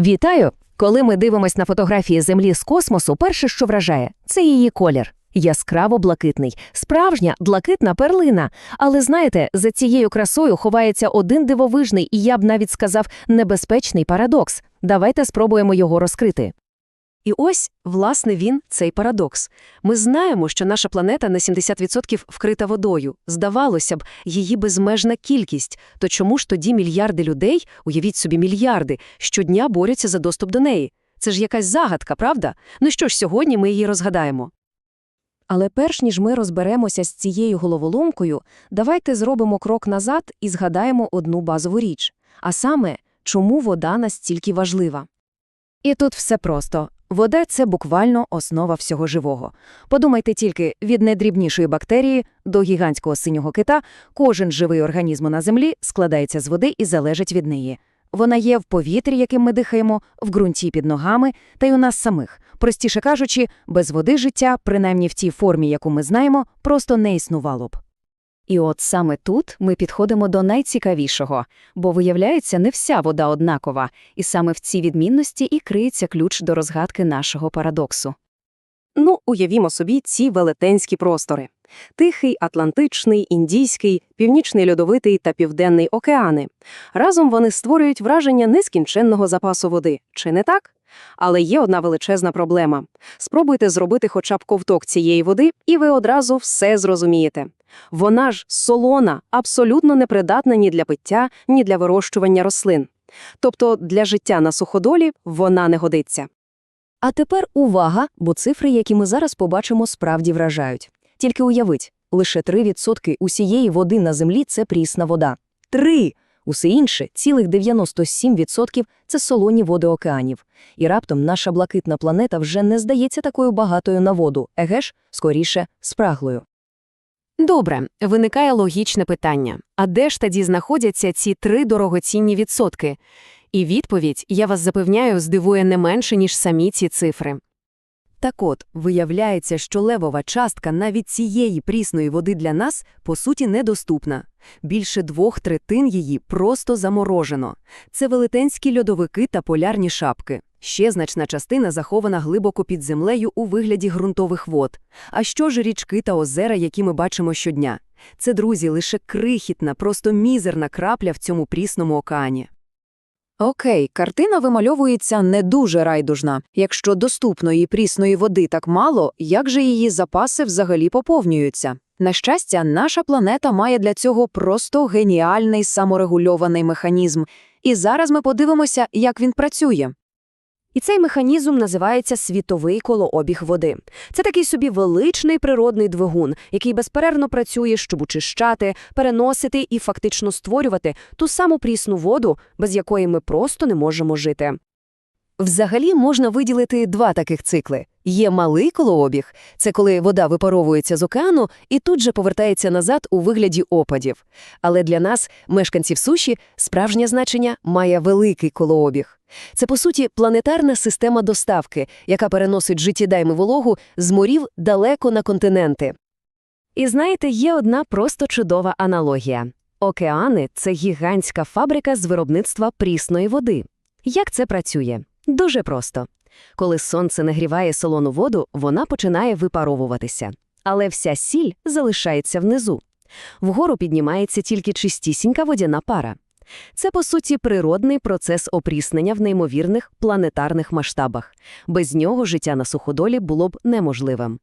Вітаю! Коли ми дивимося на фотографії Землі з космосу, перше, що вражає, це її колір. Яскраво блакитний, справжня блакитна перлина. Але знаєте, за цією красою ховається один дивовижний і я б навіть сказав небезпечний парадокс. Давайте спробуємо його розкрити. І ось, власне, він, цей парадокс. Ми знаємо, що наша планета на 70% вкрита водою. Здавалося б, її безмежна кількість. То чому ж тоді мільярди людей, уявіть собі мільярди, щодня борються за доступ до неї? Це ж якась загадка, правда? Ну що ж, сьогодні ми її розгадаємо. Але перш ніж ми розберемося з цією головоломкою, давайте зробимо крок назад і згадаємо одну базову річ. А саме, чому вода настільки важлива? І тут все просто. Вода це буквально основа всього живого. Подумайте тільки, від найдрібнішої бактерії до гігантського синього кита кожен живий організм на землі складається з води і залежить від неї. Вона є в повітрі, яким ми дихаємо, в ґрунті під ногами, та й у нас самих. Простіше кажучи, без води життя, принаймні в тій формі, яку ми знаємо, просто не існувало б. І от саме тут ми підходимо до найцікавішого, бо виявляється, не вся вода однакова, і саме в цій відмінності і криється ключ до розгадки нашого парадоксу. Ну, уявімо собі ці велетенські простори. Тихий, Атлантичний, Індійський, Північний Льодовитий та Південний океани. Разом вони створюють враження нескінченного запасу води. Чи не так? Але є одна величезна проблема. Спробуйте зробити хоча б ковток цієї води, і ви одразу все зрозумієте. Вона ж солона, абсолютно непридатна ні для пиття, ні для вирощування рослин. Тобто для життя на суходолі вона не годиться. А тепер увага, бо цифри, які ми зараз побачимо, справді вражають. Тільки уявіть, лише 3% усієї води на землі це прісна вода. 3! Усе інше, цілих 97% – це солоні води океанів. І раптом наша блакитна планета вже не здається такою багатою на воду, еге ж, скоріше, спраглою. Добре, виникає логічне питання. А де ж тоді знаходяться ці три дорогоцінні відсотки? І відповідь, я вас запевняю, здивує не менше, ніж самі ці цифри. Так от, виявляється, що левова частка навіть цієї прісної води для нас, по суті, недоступна. Більше двох третин її просто заморожено. Це велетенські льодовики та полярні шапки. Ще значна частина захована глибоко під землею у вигляді ґрунтових вод. А що ж річки та озера, які ми бачимо щодня? Це, друзі, лише крихітна, просто мізерна крапля в цьому прісному океані. Окей, картина вимальовується не дуже райдужна. Якщо доступної прісної води так мало, як же її запаси взагалі поповнюються? На щастя, наша планета має для цього просто геніальний саморегульований механізм. І зараз ми подивимося, як він працює. І цей механізм називається світовий колообіг води. Це такий собі величний природний двигун, який безперервно працює, щоб очищати, переносити і фактично створювати ту саму прісну воду, без якої ми просто не можемо жити. Взагалі можна виділити два таких цикли. Є малий колообіг – це коли вода випаровується з океану і тут же повертається назад у вигляді опадів. Але для нас, мешканців суші, справжнє значення має великий колообіг. Це, по суті, планетарна система доставки, яка переносить життєдайну вологу з морів далеко на континенти. І знаєте, є одна просто чудова аналогія. Океани – це гігантська фабрика з виробництва прісної води. Як це працює? Дуже просто. Коли сонце нагріває солону воду, вона починає випаровуватися. Але вся сіль залишається внизу. Вгору піднімається тільки чистісінька водяна пара. Це, по суті, природний процес опріснення в неймовірних планетарних масштабах. Без нього життя на суходолі було б неможливим.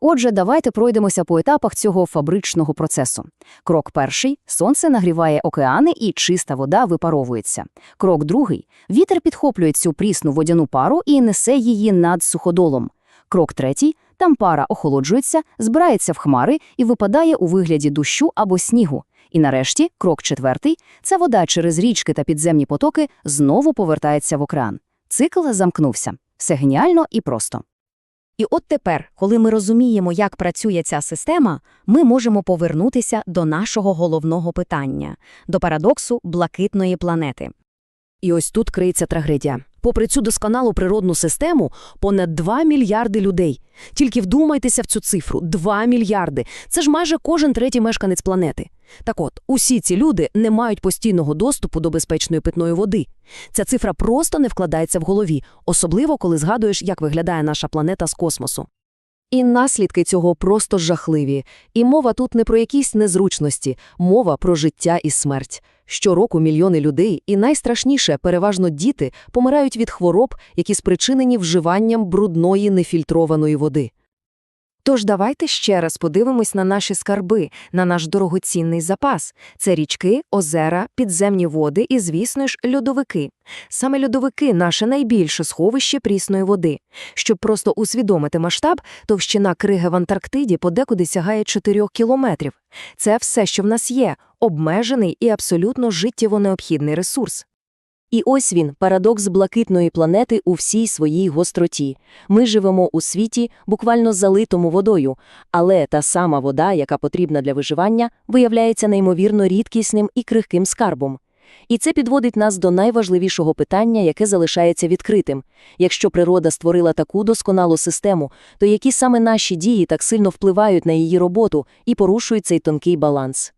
Отже, давайте пройдемося по етапах цього фабричного процесу. Крок перший – сонце нагріває океани і чиста вода випаровується. Крок другий – вітер підхоплює цю прісну водяну пару і несе її над суходолом. Крок третій – там пара охолоджується, збирається в хмари і випадає у вигляді дощу або снігу. І нарешті, крок четвертий – ця вода через річки та підземні потоки знову повертається в океан. Цикл замкнувся. Все геніально і просто. І от тепер, коли ми розуміємо, як працює ця система, ми можемо повернутися до нашого головного питання – до парадоксу блакитної планети. І ось тут криється трагедія. Попри цю досконалу природну систему, понад 2 мільярди людей. Тільки вдумайтеся в цю цифру – 2 мільярди. Це ж майже кожен третій мешканець планети. Так от, усі ці люди не мають постійного доступу до безпечної питної води. Ця цифра просто не вкладається в голові, особливо коли згадуєш, як виглядає наша планета з космосу. І наслідки цього просто жахливі. І мова тут не про якісь незручності, мова про життя і смерть. Щороку мільйони людей, і найстрашніше, переважно діти, помирають від хвороб, які спричинені вживанням брудної нефільтрованої води. Тож давайте ще раз подивимось на наші скарби, на наш дорогоцінний запас. Це річки, озера, підземні води і, звісно ж, льодовики. Саме льодовики – наше найбільше сховище прісної води. Щоб просто усвідомити масштаб, товщина криги в Антарктиді подекуди сягає 4 кілометрів. Це все, що в нас є – обмежений і абсолютно життєво необхідний ресурс. І ось він, парадокс блакитної планети у всій своїй гостроті. Ми живемо у світі, буквально залитому водою, але та сама вода, яка потрібна для виживання, виявляється неймовірно рідкісним і крихким скарбом. І це підводить нас до найважливішого питання, яке залишається відкритим. Якщо природа створила таку досконалу систему, то які саме наші дії так сильно впливають на її роботу і порушують цей тонкий баланс?